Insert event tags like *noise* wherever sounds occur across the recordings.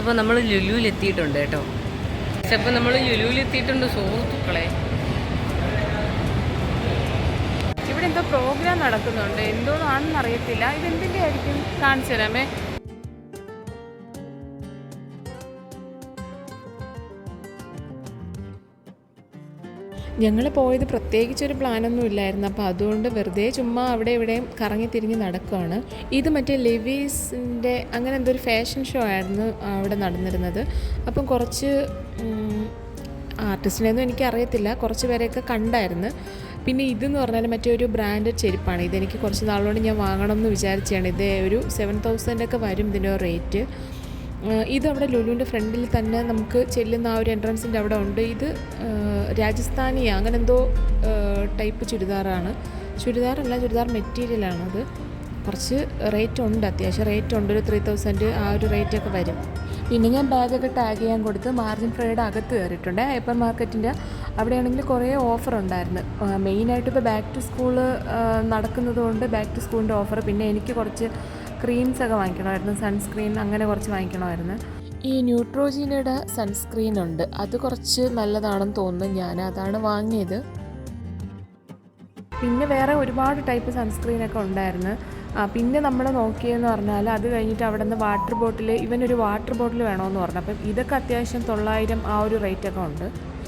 അപ്പോൾ നമ്മൾ ലുലുവിൽ എത്തിയിട്ടുണ്ട് കേട്ടോ. അപ്പോൾ നമ്മൾ ലുലുവിൽ എത്തിയിട്ടുണ്ട് സുഹൃത്തുക്കളെ. ഇവിടെ എന്തോ പ്രോഗ്രാം നടക്കുന്നുണ്ട്. എന്തോന്നാണെന്ന് അറിയത്തില്ല ഇതെന്തിന്റെ ആയിരിക്കും കാണിച്ചു തരാമേ. ഞങ്ങൾ പോയത് പ്രത്യേകിച്ച് ഒരു പ്ലാനൊന്നും ഇല്ലായിരുന്നു. അപ്പോൾ അതുകൊണ്ട് വെറുതെ ചുമ്മാ അവിടെ ഇവിടെയും കറങ്ങി തിരിഞ്ഞ് നടക്കുകയാണ് ഇത് മറ്റേ ലെവീസിന്റെ അങ്ങനെ എന്തൊരു ഫാഷൻ ഷോ ആയിരുന്നു അവിടെ നടന്നിരുന്നത്. അപ്പം കുറച്ച് ആർട്ടിസ്റ്റിനെയൊന്നും എനിക്കറിയത്തില്ല. കുറച്ച് പേരെയൊക്കെ കണ്ടായിരുന്നു. പിന്നെ ഇതെന്ന് പറഞ്ഞാൽ മറ്റേ ഒരു ബ്രാൻഡഡ് ചെരുപ്പാണ്. ഇതെനിക്ക് കുറച്ച് നാളുകൊണ്ട് ഞാൻ വാങ്ങണം എന്ന് വിചാരിച്ചാണ് ഇത് ഒരു സെവൻ തൗസൻഡൊക്കെ വരും ഇതിന്റെ റേറ്റ് ഇത് അവിടെ ലുലുവിന്റെ ഫ്രണ്ടിൽ തന്നെ നമുക്ക് ചെല്ലുന്ന ആ ഒരു എൻട്രൻസിന്റെ അവിടെ ഉണ്ട്. ഇത് രാജസ്ഥാനി അങ്ങനെ എന്തോ ടൈപ്പ് ചുരിദാറാണ്. ചുരിദാറല്ല ചുരിദാർ മെറ്റീരിയലാണത് കുറച്ച് റേറ്റ് ഉണ്ട് അത്യാവശ്യം റേറ്റ് ഉണ്ട്. ഒരു ത്രീ തൗസൻഡ് ആ ഒരു റേറ്റൊക്കെ വരും. പിന്നെ ഞാൻ ബാഗൊക്കെ ടാഗ് ചെയ്യാൻ കൊടുത്ത് മാർജിൻ ഫ്രൈയുടെ അകത്ത് കയറിയിട്ടുണ്ട്. ഹൈപ്പർ മാർക്കറ്റിന്റെ അവിടെയാണെങ്കിൽ കുറേ ഓഫർ ഉണ്ടായിരുന്നു. മെയിനായിട്ട് ഇപ്പോൾ ബാക്ക് ടു സ്കൂൾ നടക്കുന്നതുകൊണ്ട് ബാക്ക് ടു സ്കൂളിന്റെ ഓഫർ പിന്നെ എനിക്ക് കുറച്ച് ക്രീംസ് ഒക്കെ വാങ്ങിക്കണമായിരുന്നു. സൺസ്ക്രീൻ അങ്ങനെ കുറച്ച് വാങ്ങിക്കണമായിരുന്നു. ഈ ന്യൂട്രോജീനയുടെ സൺസ്ക്രീൻ ഉണ്ട്. അത് കുറച്ച് നല്ലതാണെന്ന് തോന്നുന്നു. ഞാൻ അതാണ് വാങ്ങിയത്. പിന്നെ വേറെ ഒരുപാട് ടൈപ്പ് സൺസ്ക്രീനൊക്കെ ഉണ്ടായിരുന്നു. പിന്നെ നമ്മൾ നോക്കിയെന്ന് പറഞ്ഞാൽ അത് കഴിഞ്ഞിട്ട് അവിടെ നിന്ന് വാട്ടർ ബോട്ടിൽ ഇവനൊരു വാട്ടർ ബോട്ടിൽ വേണമെന്ന് പറഞ്ഞു. അപ്പം ഇതൊക്കെ അത്യാവശ്യം തൊള്ളായിരം ആ ഒരു റേറ്റ് ഒക്കെ ഉണ്ട്.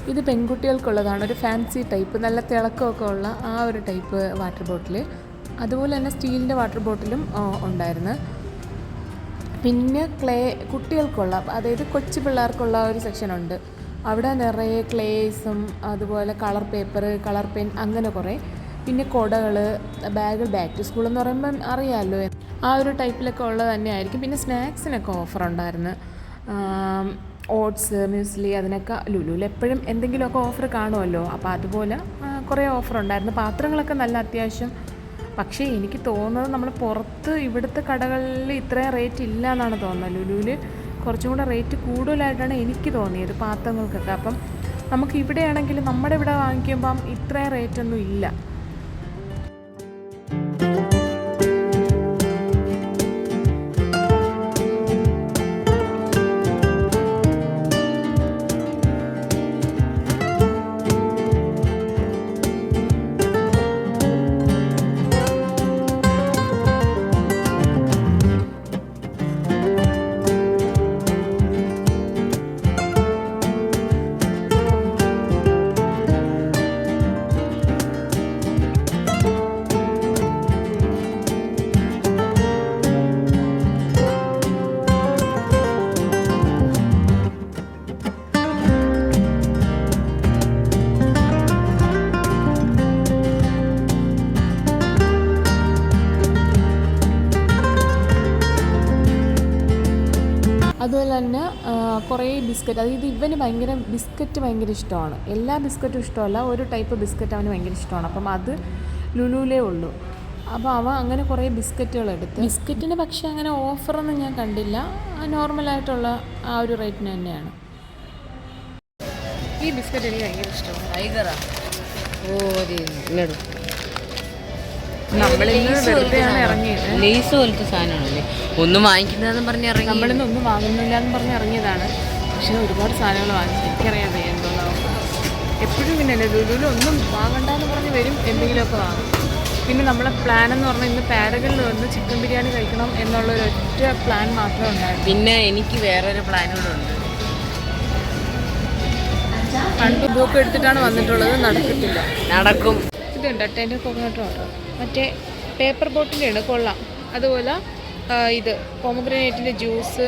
ഇത് പെൺകുട്ടികൾക്കുള്ളതാണ്. ഒരു ഫാൻസി ടൈപ്പ് നല്ല തിളക്കമൊക്കെ ഉള്ള ആ ഒരു ടൈപ്പ് വാട്ടർ ബോട്ടിൽ അതുപോലെ തന്നെ സ്റ്റീലിന്റെ വാട്ടർ ബോട്ടിലും ഉണ്ടായിരുന്നു. പിന്നെ ക്ലേ കുട്ടികൾക്കുള്ള അതായത് കൊച്ചു പിള്ളേർക്കുള്ള ഒരു സെക്ഷനുണ്ട് അവിടെ നിറയെ ക്ലേസും അതുപോലെ കളർ പേപ്പർ കളർ പെൻ അങ്ങനെ കുറേ. പിന്നെ കുടകൾ ബാഗ് ബാക്ക് ടു സ്കൂൾ എന്ന് പറയുമ്പം അറിയാമല്ലോ ആ ഒരു ടൈപ്പിലൊക്കെ ഉള്ളത് തന്നെയായിരിക്കും. പിന്നെ സ്നാക്സിനൊക്കെ ഓഫർ ഉണ്ടായിരുന്നു. ഓട്സ് മ്യൂസ്ലി അതിനൊക്കെ ലുലുവിൽ എപ്പോഴും എന്തെങ്കിലുമൊക്കെ ഓഫർ കാണുമല്ലോ. അപ്പോൾ അതുപോലെ കുറേ ഓഫർ ഉണ്ടായിരുന്നു. പാത്രങ്ങളൊക്കെ നല്ല അത്യാവശ്യം പക്ഷേ എനിക്ക് തോന്നുന്നത് നമ്മൾ പുറത്ത് ഇവിടുത്തെ കടകളിൽ ഇത്രയും റേറ്റ് ഇല്ല എന്നാണ് തോന്നുന്നത്. ലുലുവിൽ കുറച്ചും കൂടെ റേറ്റ് കൂടുതലായിട്ടാണ് എനിക്ക് തോന്നിയത് പാത്രങ്ങൾക്കൊക്കെ. അപ്പം നമുക്ക് ഇവിടെയാണെങ്കിൽ നമ്മുടെ ഇവിടെ വാങ്ങിക്കുമ്പം ഇത്രയും റേറ്റൊന്നും ഇല്ല. ബിസ്ക്കറ്റ്. അതായത് ഇവന് ഭയങ്കര ബിസ്ക്കറ്റ് ഭയങ്കര ഇഷ്ടമാണ്. എല്ലാ ബിസ്ക്കറ്റും ഇഷ്ടമല്ല. ഒരു ടൈപ്പ് ബിസ്ക്കറ്റ് അവന് ഭയങ്കര ഇഷ്ടമാണ്. അപ്പം അത് ലുലുലേ ഉള്ളൂ. അപ്പോൾ അവ അങ്ങനെ കുറേ ബിസ്ക്കറ്റുകൾ എടുത്ത് ബിസ്ക്കറ്റിന് പക്ഷേ അങ്ങനെ ഓഫറൊന്നും ഞാൻ കണ്ടില്ല. നോർമലായിട്ടുള്ള ആ ഒരു റേറ്റിന് തന്നെയാണ്. ഈ ബിസ്ക്കറ്റ് എനിക്ക് ഭയങ്കര ഇഷ്ടമാണ്. ടൈഗറാണ് ഓ ലഡു. നമ്മളിന്ന് വെറുതെയാണ് ഇറങ്ങിയത്. ലേസ് പോലത്തെ സാധനമാണല്ലേ? ഒന്നും വാങ്ങിക്കുന്നതെന്ന് പറഞ്ഞ് ഇറങ്ങി. നമ്മളിന്ന് ഒന്നും വാങ്ങുന്നില്ല എന്ന് പറഞ്ഞ് ഇറങ്ങിയതാണ്. പക്ഷേ ഒരുപാട് സാധനങ്ങൾ വാങ്ങിച്ചു. എനിക്കറിയാം എന്തോന്നാവും എപ്പോഴും പിന്നെ എന്റെ ലുലുവിൽ ഒന്നും വാങ്ങണ്ടെന്ന് പറഞ്ഞ് വരും എന്തെങ്കിലുമൊക്കെ വാങ്ങും. പിന്നെ നമ്മളെ പ്ലാൻ എന്ന് പറഞ്ഞാൽ ഇന്ന് പാരകളിൽ വന്ന് ചിക്കൻ ബിരിയാണി കഴിക്കണം എന്നുള്ള ഒരു ഒറ്റ പ്ലാൻ മാത്രമേ ഉണ്ടായിരുന്നു പിന്നെ എനിക്ക് വേറൊരു പ്ലാൻ കൂടെ ഉണ്ട്. പണ്ട് ബുക്ക് എടുത്തിട്ടാണ് വന്നിട്ടുള്ളത് നടക്കത്തില്ല. നടക്കും. ഇതുണ്ട് ടെന്റെ കോക്കനട്ട് വാട്ടർ മറ്റേ പേപ്പർ ബോട്ടിന്റെ ഉണ്ട് കൊള്ളാം. അതുപോലെ ഇത് പോമഗ്രനേറ്റിന്റെ ജ്യൂസ്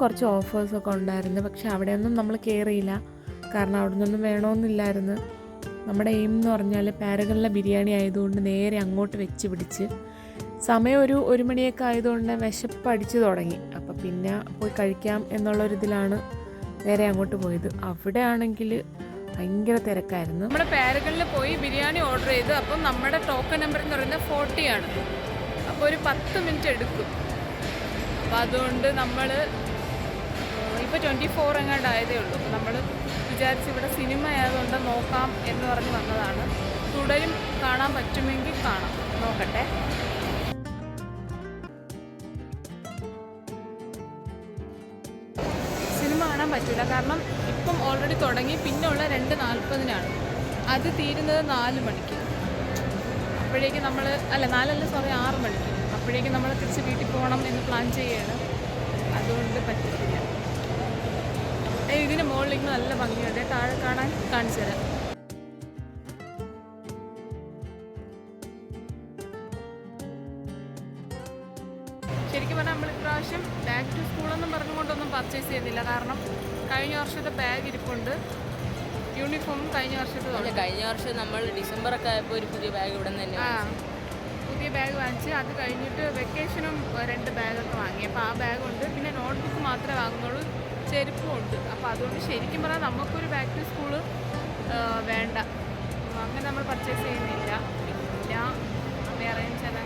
കുറച്ച് ഓഫേഴ്സൊക്കെ ഉണ്ടായിരുന്നു. പക്ഷെ അവിടെയൊന്നും നമ്മൾ കയറിയില്ല കാരണം അവിടെ നിന്നൊന്നും വേണമെന്നില്ലായിരുന്നു. നമ്മുടെ എയിം എന്ന് പറഞ്ഞാൽ പാരകളിലെ ബിരിയാണി ആയതുകൊണ്ട് നേരെ അങ്ങോട്ട് വെച്ച് പിടിച്ച് സമയം ഒരു ഒരു മണിയൊക്കെ ആയതുകൊണ്ട് വിശപ്പ് അടിച്ചു തുടങ്ങി. അപ്പം പിന്നെ പോയി കഴിക്കാം എന്നുള്ളൊരിതിലാണ് നേരെ അങ്ങോട്ട് പോയത്. അവിടെ ആണെങ്കിൽ ഭയങ്കര തിരക്കായിരുന്നു. നമ്മുടെ പാരകളിൽ പോയി ബിരിയാണി ഓർഡർ ചെയ്ത് അപ്പം നമ്മുടെ ടോക്കൺ നമ്പർ എന്ന് പറയുന്നത് ഫോർട്ടി ആണ്. അപ്പോൾ ഒരു പത്ത് മിനിറ്റ് എടുക്കും. അപ്പം അതുകൊണ്ട് നമ്മൾ ഇപ്പോൾ ട്വന്റി ഫോർ എങ്ങാണ്ട് ആയതേ ഉള്ളൂ. നമ്മൾ വിചാരിച്ച് ഇവിടെ സിനിമ ആയതുകൊണ്ട് നോക്കാം എന്ന് പറഞ്ഞ് വന്നതാണ്. തുടരും കാണാൻ പറ്റുമെങ്കിൽ കാണാം. നോക്കട്ടെ. സിനിമ കാണാൻ പറ്റില്ല കാരണം ഇപ്പം ഓൾറെഡി തുടങ്ങി. പിന്നെ ഉള്ള രണ്ട് നാൽപ്പതിനാണ് അത് തീരുന്നത് നാല് മണിക്ക്. അപ്പോഴേക്കും നമ്മൾ അല്ല നാലല്ല സോറി ആറ് മണിക്ക്. അപ്പോഴേക്കും നമ്മൾ തിരിച്ച് വീട്ടിൽ പോകണം എന്ന് പ്ലാൻ ചെയ്യുകയാണ് അതുകൊണ്ട് പറ്റത്തില്ല. ഇതിന് ഇങ്ങനെ നല്ല ഭംഗിയുണ്ട്. താഴെ കാണാൻ കാണിച്ചു തരാം. ശരിക്കും പറഞ്ഞാൽ നമ്മൾ ഇപ്രാവശ്യം ബാക്ക് ടു സ്കൂളൊന്നും പറഞ്ഞുകൊണ്ടൊന്നും പർച്ചേസ് ചെയ്യുന്നില്ല കാരണം കഴിഞ്ഞ വർഷത്തെ ബാഗ് ഇരിപ്പുണ്ട്. യൂണിഫോമും കഴിഞ്ഞ വർഷത്തെ കഴിഞ്ഞ വർഷം നമ്മൾ ഡിസംബർ ഒക്കെ ആയപ്പോൾ ഒരു പുതിയ ബാഗ് ഇവിടെ നിന്ന് തന്നെ ആ പുതിയ ബാഗ് വാങ്ങിച്ച്. അത് കഴിഞ്ഞിട്ട് വെക്കേഷനും രണ്ട് ബാഗൊക്കെ വാങ്ങി. അപ്പോൾ ആ ബാഗുണ്ട് പിന്നെ നോട്ട്ബുക്ക് മാത്രമേ വാങ്ങുന്നുള്ളൂ. ചെരുപ്പും ഉണ്ട് അപ്പോൾ അതുകൊണ്ട് ശരിക്കും പറഞ്ഞാൽ നമുക്കൊരു ബാക്ക് ടു സ്കൂൾ വേണ്ട. അങ്ങനെ നമ്മൾ പർച്ചേസ് ചെയ്യുന്നില്ല. പിന്നെ വേറെ ചില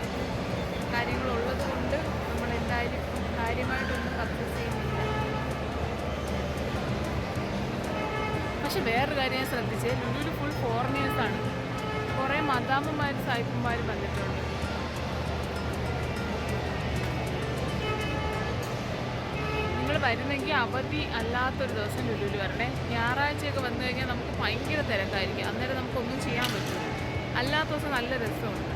കാര്യങ്ങളുള്ളത് കൊണ്ട് നമ്മൾ എന്തായാലും കാര്യമായിട്ടൊന്നും പർച്ചേസ് ചെയ്യുന്നില്ല. പക്ഷെ വേറൊരു കാര്യം ഞാൻ ശ്രദ്ധിച്ചത് ലുലുവിൽ ഫുൾ ഫോറിനേഴ്സാണ് കുറേ മദാമ്മമാരും സായിപ്പന്മാരും വന്നിട്ടുണ്ട്. നിങ്ങൾ വരുന്നെങ്കിൽ അവധി അല്ലാത്തൊരു ദിവസം ലുലുവിൽ വരണേ. ഞായറാഴ്ചയൊക്കെ വന്നു കഴിഞ്ഞാൽ നമുക്ക് ഭയങ്കര തിരക്കായിരിക്കും. അന്നേരം നമുക്കൊന്നും ചെയ്യാൻ പറ്റില്ല അല്ലാത്ത ദിവസം നല്ല രസമുണ്ട്.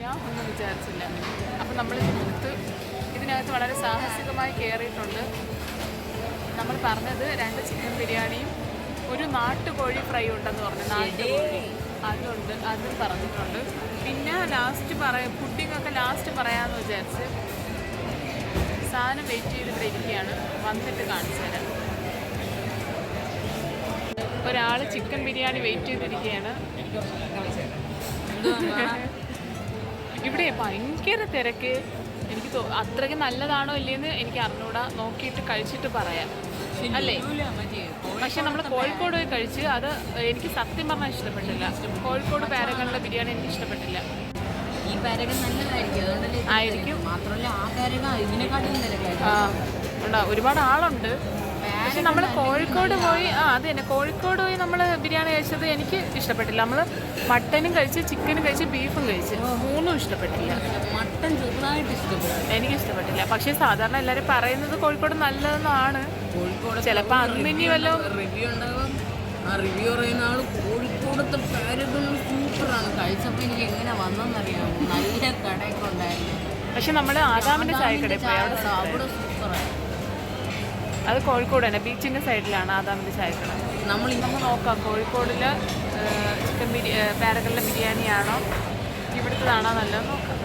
ഞാൻ ഒന്നും വിചാരിച്ചില്ല. അപ്പം നമ്മൾ ഇതിനകത്ത് ഇതിനകത്ത് വളരെ സാഹസികമായി കയറിയിട്ടുണ്ട് നമ്മൾ പറഞ്ഞത് രണ്ട് ചിക്കൻ ബിരിയാണിയും ഒരു നാട്ടുകോഴി ഫ്രൈ ഉണ്ടെന്ന് പറഞ്ഞു. നാട്ടുകോഴി അതുണ്ട് അതും പറഞ്ഞിട്ടുണ്ട്. പിന്നെ ലാസ്റ്റ് പറയ പുഡിങ്ങൊക്കെ ലാസ്റ്റ് പറയാമെന്ന് വിചാരിച്ച് സാധനം വെയിറ്റ് ചെയ്ത് ഇവിടെ ഇരിക്കുകയാണ് വന്നിട്ട് കാണിച്ചു തരാം. ഒരാൾ ചിക്കൻ ബിരിയാണി വെയിറ്റ് ചെയ്തിരിക്കുകയാണ് *laughs* ഇവിടെ ഭയങ്കര തിരക്ക്. എനിക്ക് തോ അത്രയ്ക്ക് നല്ലതാണോ ഇല്ലേന്ന് എനിക്ക് അറിഞ്ഞൂടാ. നോക്കിയിട്ട് കഴിച്ചിട്ട് പറയാം. അല്ലേ? പക്ഷെ നമ്മൾ കോഴിക്കോട് പോയി കഴിച്ച് അത് എനിക്ക് സത്യം പറഞ്ഞാൽ ഇഷ്ടപ്പെട്ടില്ല. കോഴിക്കോട് പേരകളുടെ ബിരിയാണി എനിക്ക് ഇഷ്ടപ്പെട്ടില്ല. ഈ പാരകൻ നല്ലതായിരിക്കും. ആയിരിക്കും. മാത്രമല്ല ആ പാരക ഇതിനെക്കാട്ടും ഉണ്ടാവും ഒരുപാട് ആളുണ്ട്. പക്ഷെ നമ്മൾ കോഴിക്കോട് പോയി ആ അത് തന്നെ. കോഴിക്കോട് പോയി നമ്മൾ ബിരിയാണി കഴിച്ചത് എനിക്ക് ഇഷ്ടപ്പെട്ടില്ല. നമ്മൾ മട്ടനും കഴിച്ച് ചിക്കനും കഴിച്ച് ബീഫും കഴിച്ച്. മൂന്നും ഇഷ്ടപ്പെട്ടില്ല. മട്ടൻ ചെറുതായിട്ട് ഇഷ്ടപ്പെട്ടു എനിക്ക് ഇഷ്ടപ്പെട്ടില്ല. പക്ഷേ സാധാരണ എല്ലാവരും പറയുന്നത് കോഴിക്കോട് നല്ലതെന്നാണ്. കോഴിക്കോട് ചിലപ്പോൾ അന്ന് ഇനി വല്ലതും റിവ്യൂ ഉണ്ടാകും ആ റിവ്യൂ പറയുന്ന ആൾ കോഴിക്കോടത്തെ പാരകൾ സൂപ്പറാണ്. കഴിച്ചപ്പോൾ എനിക്ക് എങ്ങനെ വന്നെന്നറിയാമോ? നല്ല കടയൊക്കെ ഉണ്ടായിരുന്നു. പക്ഷെ നമ്മൾ ആദാമിന്റെ ചായക്കടയിൽ പോയി. അവിടെ ചായ സൂപ്പറാണ് അത് കോഴിക്കോട് തന്നെ. ബീച്ചിന്റെ സൈഡിലാണ് ആദാമിന്റെ ചായക്കട നമ്മൾ ഇന്ന് നോക്കാം. കോഴിക്കോടിൽ ചിക്കൻ ബിരി പാരകളിലെ ബിരിയാണിയാണോ? ഇവിടുത്തതാണോ നല്ലത് നോക്കാം.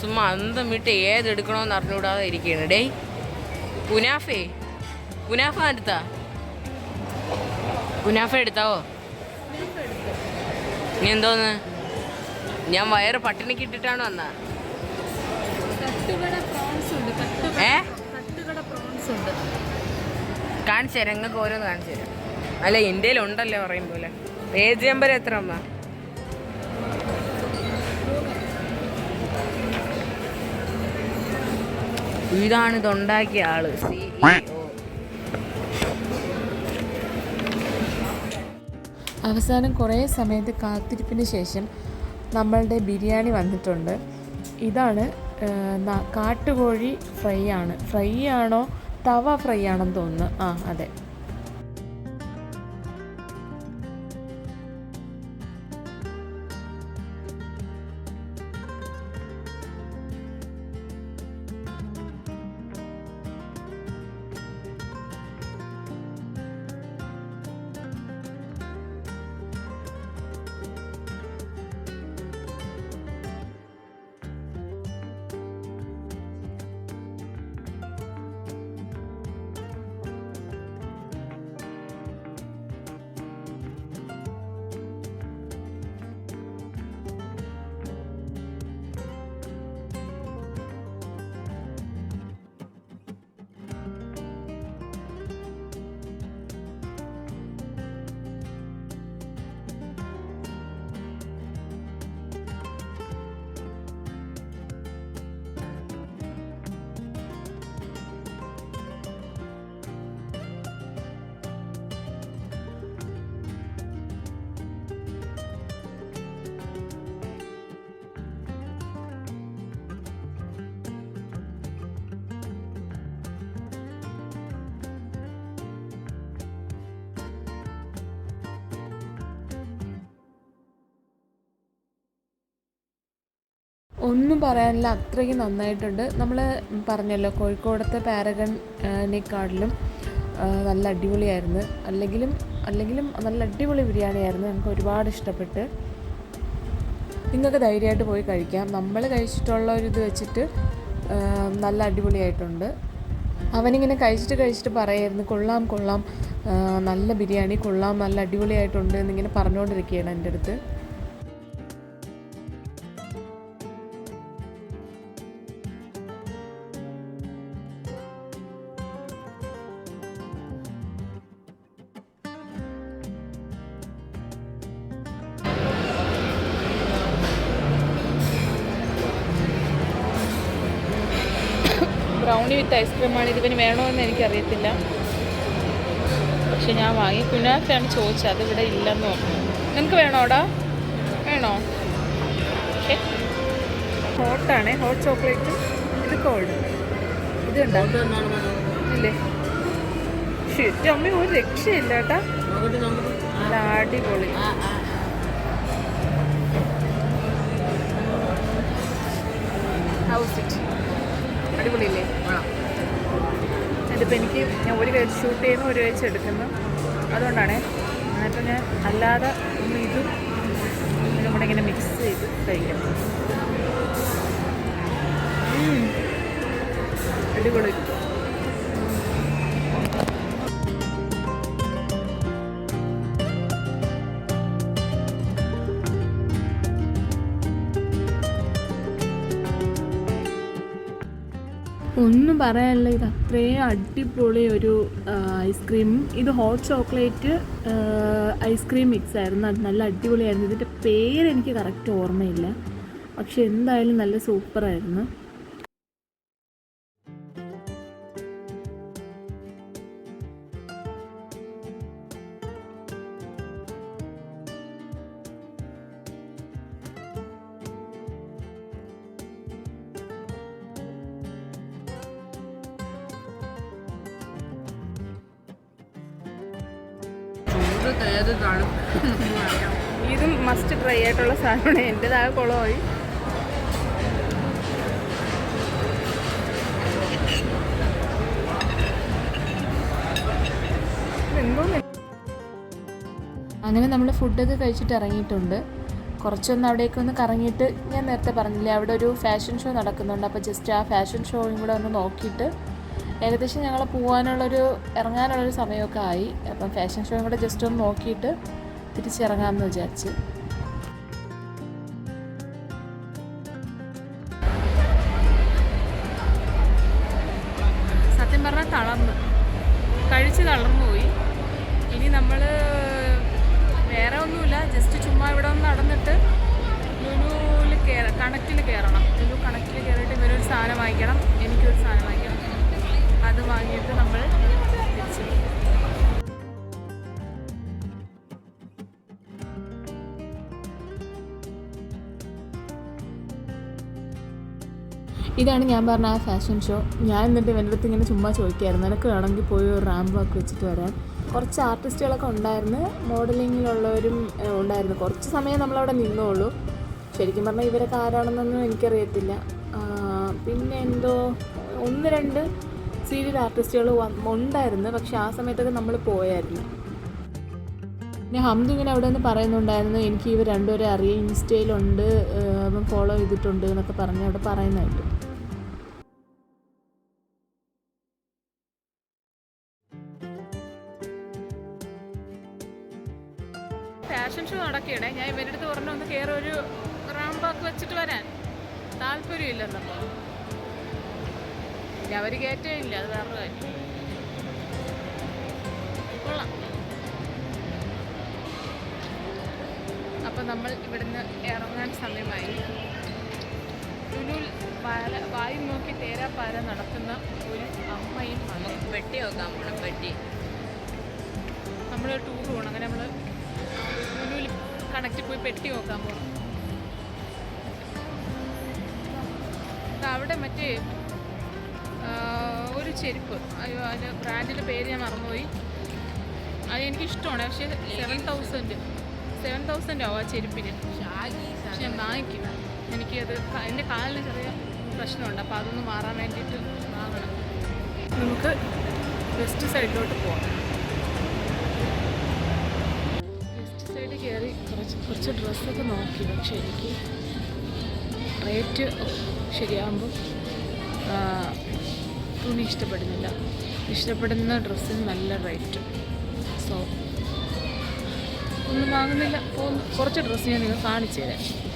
ചുമ്മാ അന്തം വിട്ട് ഏതെടുക്കണമെന്ന് അറിഞ്ഞുകൂടാതെ ഇരിക്കുകയാണ്. ഡേ പുനാഫേ പുനാഫ എടുത്താ? പുനാഫ എടുത്താവോ? നീ എന്തോന്ന്? ഞാൻ വയറ് പട്ടിണിക്ക് ഇട്ടിട്ടാണ് വന്ന. ഏ? കാണിച്ചു തരാം നിങ്ങൾക്ക് ഓരോന്ന് കാണിച്ചു തരാം. അല്ല എന്റെ ഉണ്ടല്ലോ പറയും പോലെ. പേജ് നമ്പർ എത്ര അമ്മ ഇതാണ് ഇതുണ്ടാക്കിയ ആൾ E സിഇഒ അവസാനം കുറേ സമയത്ത് കാത്തിരിപ്പിന് ശേഷം നമ്മളുടെ ബിരിയാണി വന്നിട്ടുണ്ട്. ഇതാണ് കാട്ടുകോഴി ഫ്രൈ ആണ്. ഫ്രൈ ആണോ തവ ഫ്രൈ ആണെന്ന് തോന്നുന്നു. ആ അതെ. ഒന്നും പറയാനില്ല അത്രയ്ക്ക് നന്നായിട്ടുണ്ട്. നമ്മൾ പറഞ്ഞല്ലോ കോഴിക്കോടത്തെ പാരഗണിനെക്കാട്ടിലും നല്ല അടിപൊളിയായിരുന്നു. അല്ലെങ്കിലും അല്ലെങ്കിലും നല്ല അടിപൊളി ബിരിയാണിയായിരുന്നു നമുക്ക് ഒരുപാട് ഇഷ്ടപ്പെട്ട്. നിങ്ങൾക്ക് ധൈര്യമായിട്ട് പോയി കഴിക്കാം. നമ്മൾ കഴിച്ചിട്ടുള്ള ഒരു ഇത് വെച്ചിട്ട് നല്ല അടിപൊളിയായിട്ടുണ്ട്. അവനിങ്ങനെ കഴിച്ചിട്ട് കഴിച്ചിട്ട് പറയായിരുന്നു കൊള്ളാം കൊള്ളാം. നല്ല ബിരിയാണി കൊള്ളാം നല്ല അടിപൊളിയായിട്ടുണ്ട് എന്നിങ്ങനെ പറഞ്ഞുകൊണ്ടിരിക്കുകയാണ് എന്റെ അടുത്ത്. ഐസ്ക്രീമാണ് ഇതിവന് വേണമെന്ന് എനിക്കറിയത്തില്ല. പക്ഷെ ഞാൻ വാങ്ങി. കുനാഫയാണ് ചോദിച്ചത്. അതിവിടെ ഇല്ലെന്ന് പറഞ്ഞു. നിനക്ക് വേണോടാ? വേണോ? ഓക്കെ. ഹോട്ടാണേ. Hot chocolate. ഇത് കോൾഡ്. ഇത് ഉണ്ടല്ലേ ശരി ഇല്ലേ? ഷിറ്റ് അമ്മ ഒരു രക്ഷയില്ല കേട്ടാ നല്ല അടിപൊളി. ഹൗസ് ഇറ്റ് അടിപൊളിയില്ലേ? ഇതിപ്പോൾ എനിക്ക് ഞാൻ ഒരു കഴിച്ച് ഷൂട്ട് ചെയ്യുന്നു ഒരു കഴിച്ച് എടുക്കുന്നു അതുകൊണ്ടാണ് എന്നിട്ട് ഞാൻ അല്ലാതെ ഇതും നമ്മുടെ ഇങ്ങനെ മിക്സ് ചെയ്ത് കഴിക്കണം. അടിപൊളി. ഒന്നും പറയാനില്ല. ഇത് അത്രയും അടിപൊളി ഒരു ഐസ്ക്രീം ഇത് ഹോട്ട് ചോക്ലേറ്റ് ഐസ്ക്രീം മിക്സ് ആയിരുന്നു. അത് നല്ല അടിപൊളിയായിരുന്നു. ഇതിന്റെ പേര് എനിക്ക് കറക്റ്റ് ഓർമ്മയില്ല. പക്ഷെ എന്തായാലും നല്ല സൂപ്പറായിരുന്നു ഏത് തണുപ്പ് ഇതും മസ്റ്റ് ട്രൈ ആയിട്ടുള്ള സാധനമാണ്. എന്റെതായ കുളമായി. അങ്ങനെ നമ്മൾ ഫുഡൊക്കെ കഴിച്ചിട്ട് ഇറങ്ങിയിട്ടുണ്ട്. കുറച്ചൊന്ന് അവിടേക്ക് ഒന്ന് കറങ്ങിയിട്ട് ഞാൻ നേരത്തെ പറഞ്ഞില്ലേ അവിടെ ഒരു ഫാഷൻ ഷോ നടക്കുന്നുണ്ട്. അപ്പോൾ ജസ്റ്റ് ആ ഫാഷൻ ഷോയും കൂടെ ഒന്ന് നോക്കിയിട്ട് ഏകദേശം ഞങ്ങൾ പോകാനുള്ളൊരു ഇറങ്ങാനുള്ളൊരു സമയമൊക്കെ ആയി. അപ്പം ഫാഷൻ ഷോയും കൂടെ ജസ്റ്റ് ഒന്ന് നോക്കിയിട്ട് തിരിച്ചിറങ്ങാമെന്ന് വിചാരിച്ച്. സത്യം പറഞ്ഞാൽ തളർന്നു. കഴിച്ച് തളർന്നു പോയി. ഇനി നമ്മൾ വേറെ ഒന്നുമില്ല ജസ്റ്റ് ചുമ്മാ ഇവിടെ ഒന്ന് നടന്നിട്ട് ലുലുവിൽ കയറ കണക്റ്റിൽ കയറണം ലുലു കണക്റ്റിൽ കയറിയിട്ട് ഇവരൊരു സാധനം വാങ്ങിക്കണം എനിക്കൊരു സാധനം അത് വാങ്ങിയിട്ട് നമ്മൾ ഇതാണ് ഞാൻ പറഞ്ഞ ആ ഫാഷൻ ഷോ ഞാൻ എന്നിട്ട് എന്റെ അടുത്ത് ഇങ്ങനെ ചുമ്മാ ചോദിക്കായിരുന്നു. എനിക്ക് വേണമെങ്കിൽ പോയി ഒരു റാമ്പ് ഒക്കെ വെച്ചിട്ട് വരാം കുറച്ച് ആർട്ടിസ്റ്റുകളൊക്കെ ഉണ്ടായിരുന്നു. മോഡലിങ്ങിലുള്ളവരും ഉണ്ടായിരുന്നു. കുറച്ച് സമയം നമ്മളവിടെ നിന്നോളൂ. ശരിക്കും പറഞ്ഞാൽ ഇവരൊക്കെ ആരാണെന്നൊന്നും എനിക്കറിയത്തില്ല. പിന്നെ എന്തോ ഒന്ന് രണ്ട് സീരിയൽ ആർട്ടിസ്റ്റുകൾ ഉണ്ടായിരുന്നു പക്ഷെ ആ സമയത്തൊക്കെ നമ്മൾ പോയായിരുന്നു. പിന്നെ ഹംദു ഇങ്ങനെ അവിടെ നിന്ന് പറയുന്നുണ്ടായിരുന്നു എനിക്ക് ഇവർ രണ്ടുപേരെ അറിയാം ഇൻസ്റ്റയിലുണ്ട് അവൻ ഫോളോ ചെയ്തിട്ടുണ്ട് എന്നൊക്കെ പറഞ്ഞ് അവിടെ പറയുന്നതായിട്ട് ഫാഷൻ ഷോ നടക്കുകയാണ് ഞാൻ ഇവരുടെ അടുത്ത് പറഞ്ഞു ഒന്ന് കയറി ഒരു റാം റാമ്പാക്ക് വെച്ചിട്ട് വരാൻ. താല്പര്യമില്ലെന്നപ്പോൾ ഇല്ല അവർ കയറ്റമില്ല അത് വേറൊരു കാര്യം. കൊള്ളാം. അപ്പോൾ നമ്മൾ ഇവിടുന്ന് ഇറങ്ങാൻ സമയമായി. ലുലുൽ വാല വായു നോക്കി തേരാപ്പാര നടത്തുന്ന ഒരു അമ്മയും നമുക്ക് പെട്ടി നോക്കാം നമ്മളെ പെട്ടി. നമ്മൾ ടൂർ പോകണം അങ്ങനെ നമ്മൾ ലുലുവിൽ കണക്റ്റിൽ പോയി പെട്ടി നോക്കാൻ പോകണം അവിടെ മറ്റേ ഒരു ചെരുപ്പ്. അയ്യോ അതിന്റെ ബ്രാൻഡിന്റെ പേര് ഞാൻ മറന്നുപോയി. അത് എനിക്കിഷ്ടമാണ് പക്ഷേ സെവൻ തൗസൻഡ് സെവൻ തൗസൻഡ് ആവും ആ ചെരുപ്പിന്. പക്ഷെ ഞാൻ വാങ്ങിക്കില്ല എനിക്കത് എന്റെ കാലിന് ചെറിയ പ്രശ്നമുണ്ട് അപ്പോൾ അതൊന്ന് മാറാൻ വേണ്ടിയിട്ട് വാങ്ങണം. നമുക്ക് വെസ്റ്റ് സൈഡിലോട്ട് പോകാം വെസ്റ്റ് സൈഡിൽ കയറി കുറച്ച് കുറച്ച് ഡ്രസ്സൊക്കെ നോക്കി പക്ഷെ എനിക്ക് റേറ്റ് ശരിയാകുമ്പോൾ തുണി ഇഷ്ടപ്പെടുന്നില്ല. ഇഷ്ടപ്പെടുന്ന ഡ്രസ്സിന് നല്ല റേറ്റ്. സോ ഒന്നും വാങ്ങുന്നില്ല. പോകുന്നു. കുറച്ച് ഡ്രസ്സ് ഞാൻ നിങ്ങൾ കാണിച്ചു തരാം.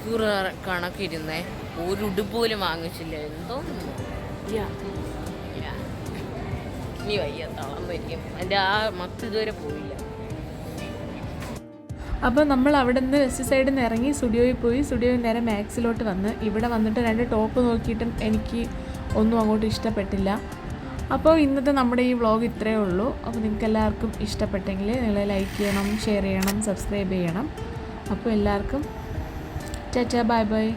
മണിക്കൂർ കണക്കിരുന്നേ. ഒരു ഉടുപ്പ് പോലും വാങ്ങിച്ചില്ല. എന്തോ ഇനി വയ്യ തളർന്നിരിക്കും എന്റെ ആ മത്ത് ഇതുവരെ പോയില്ല. അപ്പോൾ നമ്മൾ അവിടെ നിന്ന് വെസ്റ്റ് സൈഡിൽ നിന്ന് ഇറങ്ങി സ്റ്റുഡിയോയിൽ പോയി. സ്റ്റുഡിയോയിൽ നേരെ മാക്സിലോട്ട് വന്ന് ഇവിടെ വന്നിട്ട് രണ്ട് ടോപ്പ് നോക്കിയിട്ടും എനിക്ക് ഒന്നും അങ്ങോട്ട് ഇഷ്ടപ്പെട്ടില്ല. അപ്പോൾ ഇന്നത്തെ നമ്മുടെ ഈ വ്ളോഗ് ഇത്രയേ ഉള്ളൂ. അപ്പോൾ നിങ്ങൾക്ക് എല്ലാവർക്കും ഇഷ്ടപ്പെട്ടെങ്കിൽ നിങ്ങൾ ലൈക്ക് ചെയ്യണം ഷെയർ ചെയ്യണം സബ്സ്ക്രൈബ് ചെയ്യണം. അപ്പോൾ എല്ലാവർക്കും चाचा बाय बाय